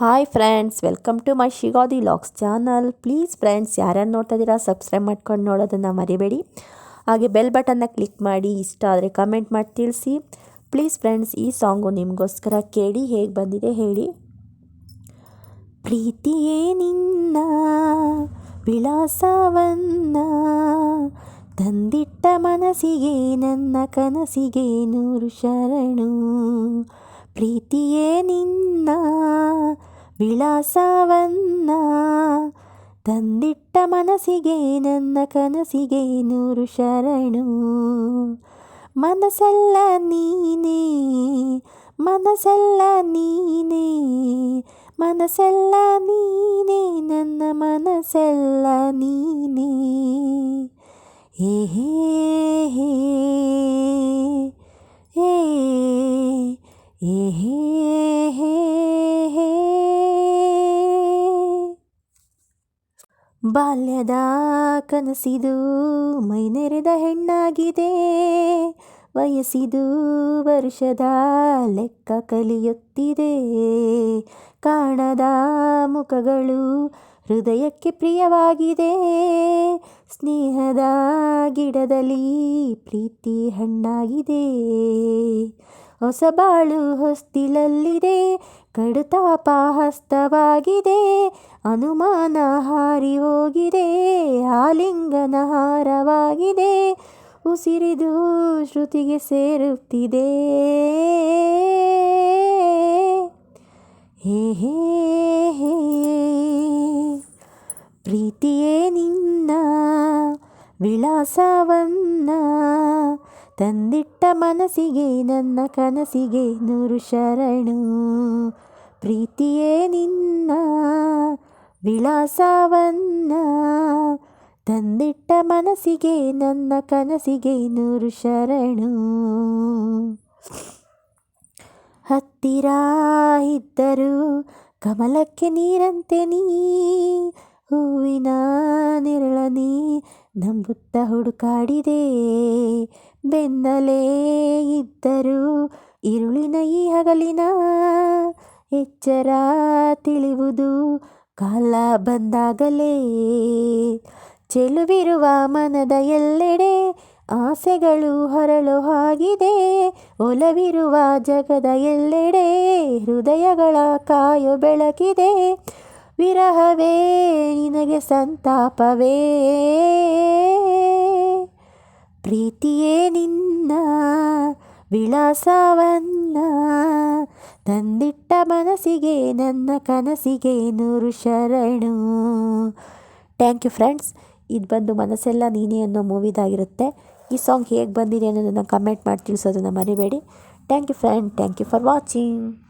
Hi friends welcome to my ಶಿಗಾದಿ ಲಾಕ್ಸ್ channel please friends ಯಾರ್ಯಾರು ನೋಡ್ತಾ ಇದ್ದೀರಾ ಸಬ್ಸ್ಕ್ರೈಬ್ ಮಾಡ್ಕೊಂಡು ನೋಡೋದನ್ನು ಮರಿಬೇಡಿ. ಹಾಗೆ ಬೆಲ್ ಬಟನ್ನ ಕ್ಲಿಕ್ ಮಾಡಿ, ಇಷ್ಟ ಆದರೆ ಕಮೆಂಟ್ ಮಾಡಿ ತಿಳಿಸಿ. ಪ್ಲೀಸ್ ಫ್ರೆಂಡ್ಸ್ ಈ ಸಾಂಗು ನಿಮಗೋಸ್ಕರ ಕೇಳಿ ಹೇಗೆ ಬಂದಿದೆ ಹೇಳಿ. ಪ್ರೀತಿಯೇ ನಿನ್ನ, ವಿಳಾಸವನ್ನ, ತಂದಿಟ್ಟ ಮನಸ್ಸಿಗೆ ನನ್ನ ಕನಸಿಗೆ ನೂರು ಶರಣು. ಪ್ರೀತಿಯೇ ನಿನ್ನ ವಿಳಾಸವನ್ನ ತಂದಿಟ್ಟ ಮನಸ್ಸಿಗೆ ನನ್ನ ಕನಸಿಗೆ ನೂರು ಶರಣು ಮನಸ್ಸೆಲ್ಲ ನೀನೇ ಮನಸ್ಸೆಲ್ಲ ನೀನೇ ಮನಸ್ಸೆಲ್ಲ ನೀನೇ ನನ್ನ ಮನಸ್ಸೆಲ್ಲ ನೀನೇ ಹೇ ಹೇ ಹೇ ಹೇ ಬಾಲ್ಯದ ಕನಸಿದು ಮೈ ನೆರೆದ ಹೆಣ್ಣಾಗಿದೆ. ವಯಸ್ಸಿದು ವರ್ಷದ ಲೆಕ್ಕ ಕಲಿಯುತ್ತಿದೆ. ಕಾಣದ ಮುಖಗಳು ಹೃದಯಕ್ಕೆ ಪ್ರಿಯವಾಗಿದೆ. ಸ್ನೇಹದ ಗಿಡದಲ್ಲಿ ಪ್ರೀತಿ ಹಣ್ಣಾಗಿದೆ. ಹೊಸ ಬಾಳು ಹೊಸ್ತಿಲಲ್ಲಿದೆ ಕಡುತಾಪ ಹಸ್ತವಾಗಿದೆ ಅನುಮಾನ ಹಾರಿ ಹೋಗಿದೆ, ಆಲಿಂಗನ ಹಾರವಾಗಿದೆ, ಉಸಿರಿದು ಶ್ರುತಿಗೆ ಸೇರುತ್ತಿದೆ. ಹೇ, ಪ್ರೀತಿಯೇ ನಿನ್ನ, ವಿಳಾಸವನ್ನ ತಂದಿಟ್ಟ ಮನಸ್ಸಿಗೆ, ನನ್ನ ಕನಸಿಗೆ ನೂರು ಶರಣು. ಪ್ರೀತಿಯೇ ನಿನ್ನ ವಿಳಾಸವನ್ನ. ತಂದಿಟ್ಟ ಮನಸ್ಸಿಗೆ, ನನ್ನ ಕನಸಿಗೆ ನೂರು ಶರಣು. ಹತ್ತಿರ ಇದ್ದರೂ ಕಮಲಕ್ಕೆ ನೀರಂತೆ ನೀ, ಹೂವಿನ ನೆರಳನಿ ನಂಬುತ್ತ ಹುಡುಕಾಡಿದೆ. ಬೆನ್ನಲೇ ಇದ್ದರು ಇರುಳಿನ ಈ ಹಗಲಿನ ಎಚ್ಚರ ತಿಳಿವುದು ಕಾಲ ಬಂದಾಗಲೇ. ಚೆಲುವಿರುವ ಮನದ ಎಲ್ಲೆಡೆ ಆಸೆಗಳು ಹೊರಳು ಹಾಗಿದೆ. ಒಲವಿರುವ ಜಗದ ಎಲ್ಲೆಡೆ ಹೃದಯಗಳ ಕಾಯು ಬೆಳಕಿದೆ. ವಿರಹವೇ ನಿನಗೆ ಸಂತಾಪವೇ. ಪ್ರೀತಿಯೇ ನಿನ್ನ, ವಿಳಾಸವನ್ನ ತಂದಿಟ್ಟ ಮನಸ್ಸಿಗೆ, ನನ್ನ ಕನಸಿಗೆ ನೂರು ಶರಣು. ಥ್ಯಾಂಕ್ ಯು ಫ್ರೆಂಡ್ಸ್ ಇದು ಬಂದು ಮನಸ್ಸೆಲ್ಲ ನೀನೇ ಅನ್ನೋ ಮೂವಿದಾಗಿರುತ್ತೆ ಈ ಸಾಂಗ್ ಹೇಗೆ ಬಂದಿದೆ ಅನ್ನೋದನ್ನು ಕಮೆಂಟ್ ಮಾಡಿ ತಿಳಿಸೋದನ್ನು ಮರಿಬೇಡಿ. Thank you friend thank you for watching